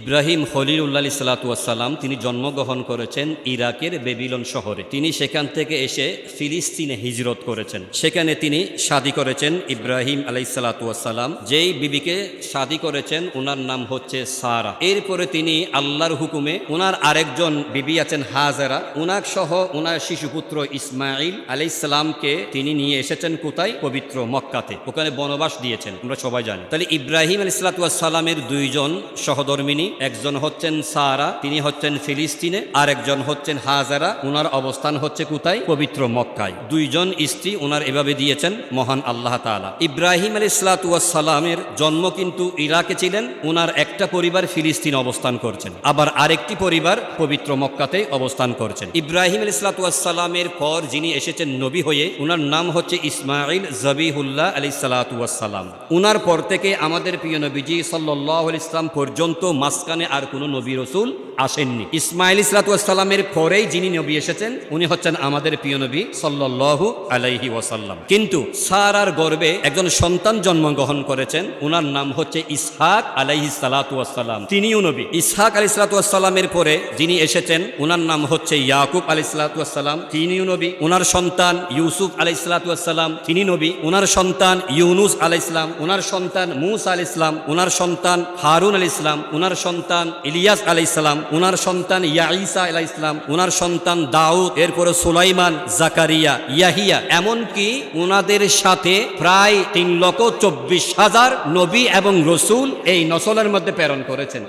ইব্রাহিম খলিলুল্লাহ সালাতাম তিনি জন্মগ্রহণ করেছেন ইরাকের বেবিলন শহরে। তিনি সেখান থেকে এসে ফিলিস্তিনে হিজরত করেছেন। সেখানে তিনি শাদি করেছেন ইব্রাহিম আলাই সালাতাম যেই বিবিকে শাদি করেছেন ওনার নাম হচ্ছে সারা। এরপরে তিনি আল্লাহর হুকুমে ওনার আরেকজন বিবি আছেন হাজারা। উনার সহ ওনার শিশুপুত্র ইসমাইল আলাইসালামকে তিনি নিয়ে এসেছেন কোথায়? পবিত্র মক্কাতে। ওখানে বনবাস দিয়েছেন, আমরা সবাই জানি। তাহলে ইব্রাহিম আলাইসালাতামের দুইজন সহধর্মিনী একজন হচ্ছেন সারা, তিনি হচ্ছেন ফিলিস্তিনে আর একজন হচ্ছেন হাজারা ওনার অবস্থান হচ্ছে কোথায়? পবিত্র মক্কায়। দুইজন স্ত্রী ওনার এভাবে দিয়েছেন, মহান আল্লাহ তাআলা। ইব্রাহিম আলাইসালাতামের জন্ম কিন্তু ইরাকে ছিলেন ওনার একটা পরিবার ফিলিস্তিন অবস্থান করছেন। আবার আরেকটি পরিবার পবিত্র মক্কাতে অবস্থান করছেন। ইব্রাহিম আলাইসালাতামের পর যিনি এসেছেন নবী হয়ে, উনার নাম হচ্ছে ইসমাইল জবিহুল্লাহ আলি সালাতাম উনার পর থেকে আমাদের প্রিয় নবীজি সাল্লাহ ইসলাম পর্যন্ত মাঝখানে আর কোনো নবী রসুল আসেননি। ইসমাইল ইসলাতামের পরেই যিনি নবী এসেছেন, উনি হচ্ছেন আমাদের প্রিয় নবী সাল্লাহু আলাইহি ওয়াসাল্লাম। কিন্তু সারার গর্বে একজন সন্তান জন্মগ্রহণ করেছেন, উনার নাম হচ্ছে ইসহাক আলাইহি সালাতাম তিনিও নবী। ইসহাক আলি সালাতামের পরে যিনি এসেছেন, উনার নাম হচ্ছে ইয়াকুব আলি সালাতাম তিনিও নবী। উনার সন্তান ইউসুফ আলাই সালাতাম তিনি নবী। উনার সন্তান ইউনুস আলাই ইসলাম উনার সন্তান মুসা আল ইসলাম উনার সন্তান হারুন আল ইসলাম উনার সন্তান ইলিয়াস আলাই ইসলাম উনার সন্তান ইয়াইসা আলাহ ইসলাম ওনার সন্তান দাউদ, এরপরে সুলাইমান, জাকারিয়া, ইয়াহিয়া, এমনকি উনাদের সাথে প্রায় তিন লক্ষ চব্বিশ হাজার নবী এবং রসুল এই নসলের মধ্যে প্রেরণ করেছেন।